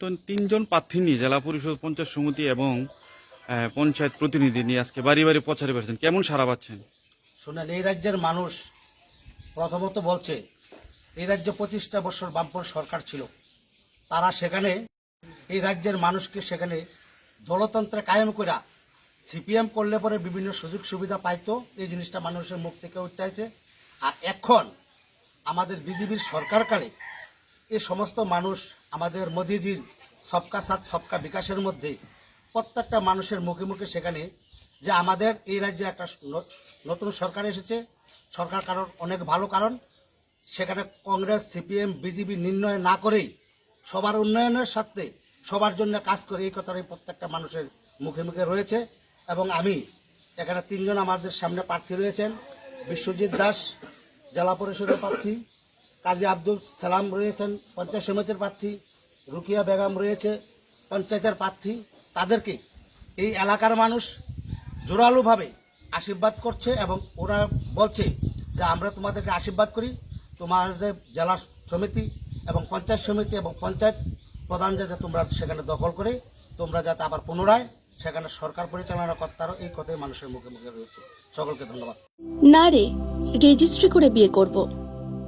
তো তিনজন প্রার্থী নিয়ে জেলা পরিষদ পঞ্চায়েত সমিতি এবং পঞ্চায়েত প্রতিনিধি নিয়ে আজকে বাড়ি বাড়ি প্রচারে পেরেছেন কেমন সারা পাচ্ছেন? শুনেন, এই রাজ্যের মানুষ প্রথমত বলছে, এই রাজ্যে পঁচিশটা বছর বামপন সরকার ছিল। তারা সেখানে, এই রাজ্যের মানুষকে সেখানে দলতন্ত্রে কায়েম করা সিপিএম করলে পরে বিভিন্ন সুযোগ সুবিধা পাইতো। এই জিনিসটা মানুষের মুখ থেকে উঠতেছে আর এখন আমাদের বিজেপির সরকারকালে এই সমস্ত মানুষ আমাদের মোদিজির সবকা সাথ, সবকা বিকাশের মধ্যে প্রত্যেকটা মানুষের মুখে মুখে সেখানে যে আমাদের এই রাজ্যে একটা নতুন সরকার এসেছে। সরকার কারণ অনেক ভালো কারণ। সেখানে কংগ্রেস, সিপিএম, বিজেপি নির্ণয় না করেই সবার উন্নয়নের সাথে সবার জন্য কাজ করে এই কথাটাই প্রত্যেকটা মানুষের মুখে মুখে রয়েছে। এবং আমি এখানে তিনজন আমাদের সামনে প্রার্থী রয়েছেন। বিশ্বজিৎ দাস, জেলা পরিষদের প্রার্থী। কাজী আব্দুল সালাম রয়েছেন, পঞ্চায়েত সমিতির প্রার্থী, রুকিয়া বেগম রয়েছে, পঞ্চায়েতের প্রার্থী। তাদেরকে এই এলাকার মানুষ জোরালোভাবে আশীর্বাদ করছে এবং ওরা বলছে যে, আমরা তোমাদেরকে আশীর্বাদ করি। তোমাদের জেলা সমিতি এবং পঞ্চায়েত সমিতি এবং পঞ্চায়েত প্রধান যাতে তোমরা সেখানে দখল করে, তোমরা যাতে আবার পুনরায় সেখানে সরকার পরিচালনা করতে পারো এই কথাই মানুষের মুখে মুখে রয়েছে। সকলকে ধন্যবাদ। না রে, রেজিস্ট্রি করে বিয়ে করব।